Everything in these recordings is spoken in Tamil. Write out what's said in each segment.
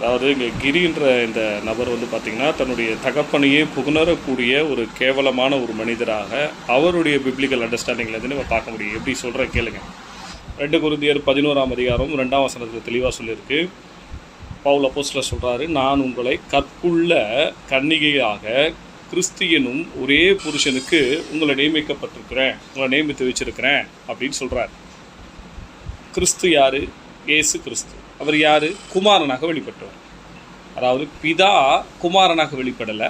அதாவது இங்கே கிரின்ற இந்த நபர் வந்து பார்த்திங்கன்னா தன்னுடைய தகப்பனையே புகுணரக்கூடிய ஒரு கேவலமான ஒரு மனிதராக அவருடைய பிப்ளிக்கல் அண்டர்ஸ்டாண்டிங்லேருந்து நம்ம பார்க்க முடியும். எப்படி சொல்கிற கேளுங்க. ரெண்டு குருந்தியர் பதினோராம் அதிகாரம் ரெண்டாம் வசனத்தில் தெளிவாக சொல்லியிருக்கு. பவுல் போஸ்டில் சொல்கிறாரு நான் உங்களை கற்புள்ள கன்னிகையாக கிறிஸ்தியனும் ஒரே புருஷனுக்கு உங்களை நியமிக்கப்பட்டிருக்கிறேன் உங்களை நியமித்து வச்சிருக்கிறேன் அப்படின்னு சொல்கிறார் கிறிஸ்து யாரு? இயேசு கிறிஸ்து. அவர் யார்? குமாரனாக வெளிப்பட்டவர். அதாவது பிதா குமாரனாக வெளிப்படலை.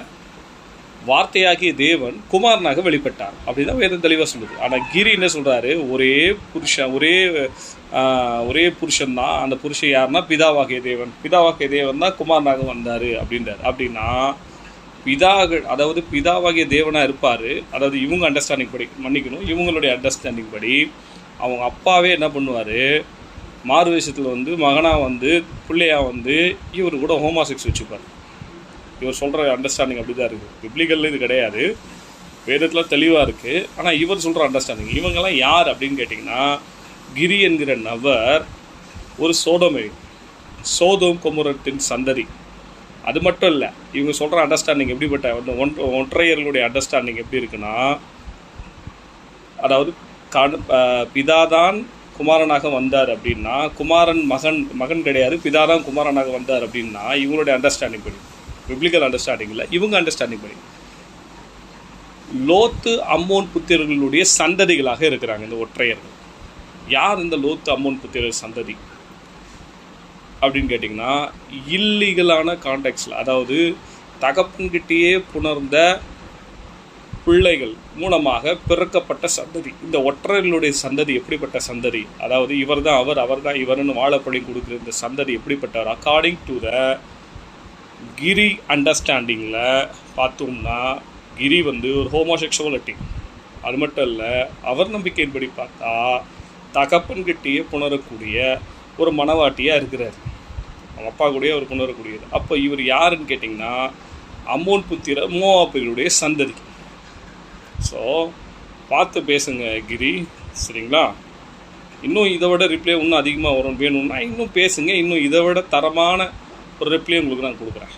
வார்த்தையாகிய தேவன் குமாரனாக வெளிப்பட்டார். அப்படிதான் வேதம் தெளிவாக சொல்லுது. ஆனால் கிரி என்ன சொல்கிறாரு ஒரே புருஷன் ஒரே ஒரே புருஷன் தான் அந்த புருஷன் யாருன்னா பிதாவாகிய தேவன். பிதாவாகிய தேவன் தான் குமாரனாக வந்தார் அப்படின்றார். அப்படின்னா பிதாகள் அதாவது பிதாவாகிய தேவனாக இருப்பார். அதாவது இவங்க அண்டர்ஸ்டாண்டிங் படி மன்னிக்கணும். இவங்களுடைய அண்டர்ஸ்டாண்டிங் படி அவங்க அப்பாவே என்ன பண்ணுவார்? மாறு வேஷத்தில் வந்து மகனாக வந்து பிள்ளையாக வந்து இவர் கூட ஹோமாசெக்ஸ் வச்சுப்பார். இவர் சொல்கிற அண்டர்ஸ்டாண்டிங் அப்படி தான் இருக்குது பிப்ளிக்கல்ல இது கிடையாது. வேதத்தில் தெளிவாக இருக்குது ஆனால் இவர் சொல்கிற அண்டர்ஸ்டாண்டிங் இவங்கெல்லாம் யார் அப்படின்னு கேட்டிங்கன்னா கிரி என்கிற நபர் ஒரு சோடமை சோதோம் குமரத்தின் சந்ததி. அது மட்டும் இல்லை இவங்க சொல்கிற அண்டர்ஸ்டாண்டிங் எப்படிப்பட்ட ஒன் ஒற்றையர்களுடைய அண்டர்ஸ்டாண்டிங் எப்படி இருக்குன்னா அதாவது கண் பிதாதான் குமாரனாக வந்தார் அப்படின்னா குமாரன் மகன் மகன் கிடையாது பிதாதான் குமாரனாக வந்தார் அப்படின்னா இவங்களுடைய அண்டர்ஸ்டாண்டிங் படி. பிப்ளிக்கல் அண்டர்ஸ்டாண்டிங்கில் இவங்க அண்டர்ஸ்டாண்டிங் படி. லோத்து அம்மோன் புத்திரர்களுடைய சந்ததிகளாக இருக்கிறாங்க இந்த ஒற்றையர்கள். யார் இந்த லோத்து அம்மோன் புத்திரர் சந்ததி? அப்படின்னு கேட்டிங்கன்னா இல்லீகலான கான்டெக்ட்ஸில் அதாவது தகப்பன்கிட்டேயே புணர்ந்த பிள்ளைகள் மூலமாக பிறக்கப்பட்ட சந்ததி. இந்த ஒற்றர்களுடைய சந்ததி எப்படிப்பட்ட சந்ததி? அதாவது இவர் தான் அவர் அவர் தான் இவர்னு வாழப்படி கொடுக்குற இந்த சந்ததி எப்படிப்பட்டவர்? அக்கார்டிங் டு த கிரி அண்டர்ஸ்டாண்டிங்கில் பார்த்தோம்னா கிரி வந்து ஒரு ஹோமோசெக்ஷுவலிட்டி அது மட்டும் இல்லை அவர் நம்பிக்கையின்படி பார்த்தா தகப்பன்கிட்டேயே புணரக்கூடிய ஒரு மனவாட்டியாக இருக்கிறார். அவங்க அப்பா கூடயே அவர் புணரக்கூடியது அப்போ இவர் யாருன்னு கேட்டிங்கன்னா அம்மோன் புத்திர மோவாப்பிகளுடைய சந்ததி. ஸோ பார்த்து பேசுங்க கிரி சரிங்களா? இன்னும் இதை விட ரிப்ளை இன்னும் அதிகமாக வரும் வேணும்னா இன்னும் பேசுங்க. இன்னும் இதை விட தரமான ஒரு ரிப்ளை உங்களுக்கு நான் கொடுக்குறேன்.